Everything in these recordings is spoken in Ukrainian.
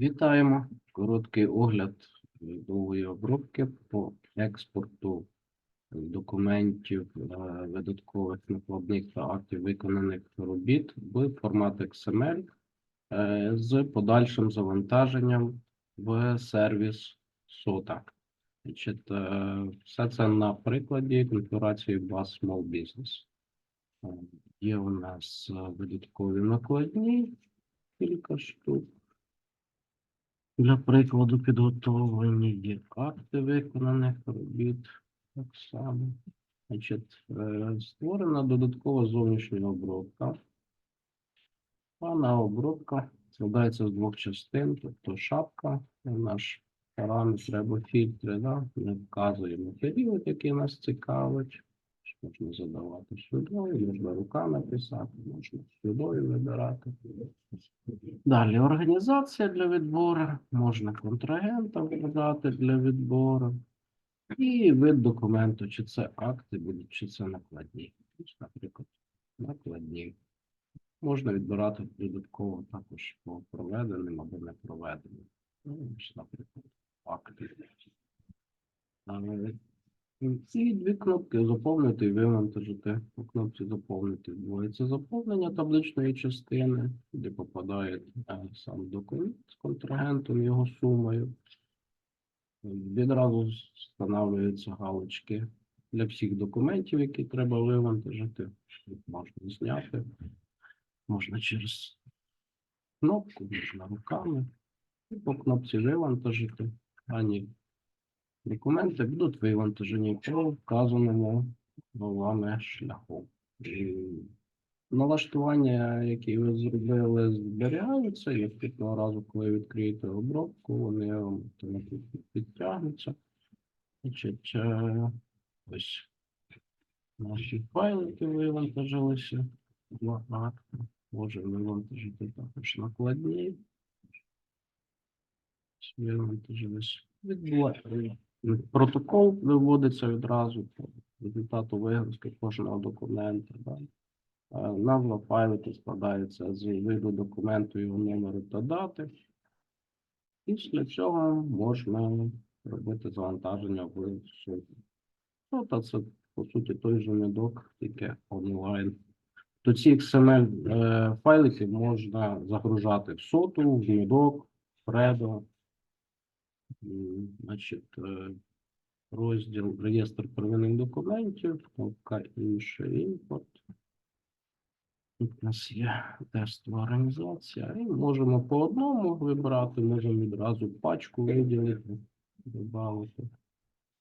Вітаємо. Короткий огляд довгої обробки по експорту документів е, видаткових накладних та актів виконаних робіт в формат XML е, з подальшим завантаженням в сервіс SOTA. Е, все це на прикладі конфігурації Bus Small Business. Є у нас видаткові накладні, кілька штук. Для прикладу підготовлені є акти виконаних робіт. Так само. Значить, е, створена додаткова зовнішня обробка. Дана обробка складається з двох частин, тобто шапка, наш параметр або фільтри, да? ми вказуємо період, який нас цікавить. Можна задавати сюдою, можна руками писати, можна сюдою вибирати. Далі організація для відбору, можна контрагента вибрати для відбору. І вид документу, чи це акти будуть, чи це накладні. Наприклад, накладні. Можна відбирати додатково також по проведеним або не проведеним. Ну, наприклад, акти. Ці дві кнопки заповнити і вивантажити. По кнопці заповнити відбувається заповнення табличної частини, де попадає е, сам документ з контрагентом, його сумою. Відразу встановлюються галочки для всіх документів, які треба вивантажити. Можна зняти, можна через кнопку, можна руками. І по кнопці вивантажити. Ані Документи будуть вивантажені по вказаному вами шляху. Налаштування, які ви зробили, зберігаються, і наступного разу, коли відкриєте обробку, вони автоматично підтягнуться. Значить, е, ось наші файлики вивантажилися. Два. Можемо вивантажити також накладні. Вивантажились. Відбувається. Протокол виводиться відразу по результату вигрузки кожного документа. Да? Е, Назва файлики складається з виду документу, його номеру та дати. Після цього можна робити завантаження в суд. Тобто це, по суті, той же медок, тільки онлайн. То ці XML е, можна загружати в соту, в медок, Фредо. Значить, е, розділ реєстр первинних документів, кнопка інший імпорт. Тут у нас є тестова організація, і можемо по одному вибирати, можемо відразу пачку виділити, додати,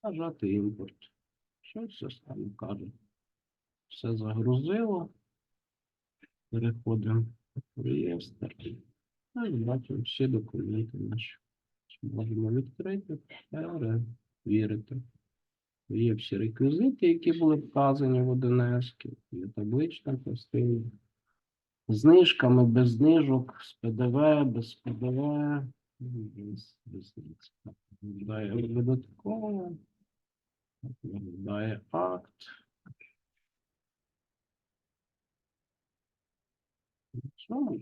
нажати імпорт. Що система каже? Все загрузило. Переходимо в реєстр. Ну, і бачимо всі документи наші. Можемо відкрити, перевірити. Є всі реквізити, які були вказані в 1С, є таблична частина. Знижками, без знижок, з ПДВ, без ПДВ. Без, без Виглядає видатково. Виглядає акт.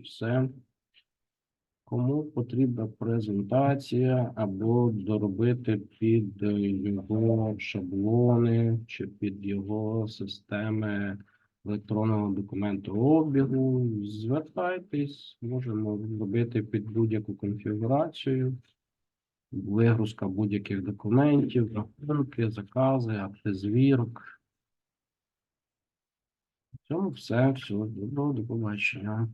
Все. Кому потрібна презентація або доробити під е, його шаблони чи під його системи електронного документообігу, звертайтесь, можемо робити під будь-яку конфігурацію, вигрузка будь-яких документів, рахунки, закази, акти звірок. В цьому все. Всього доброго, до побачення.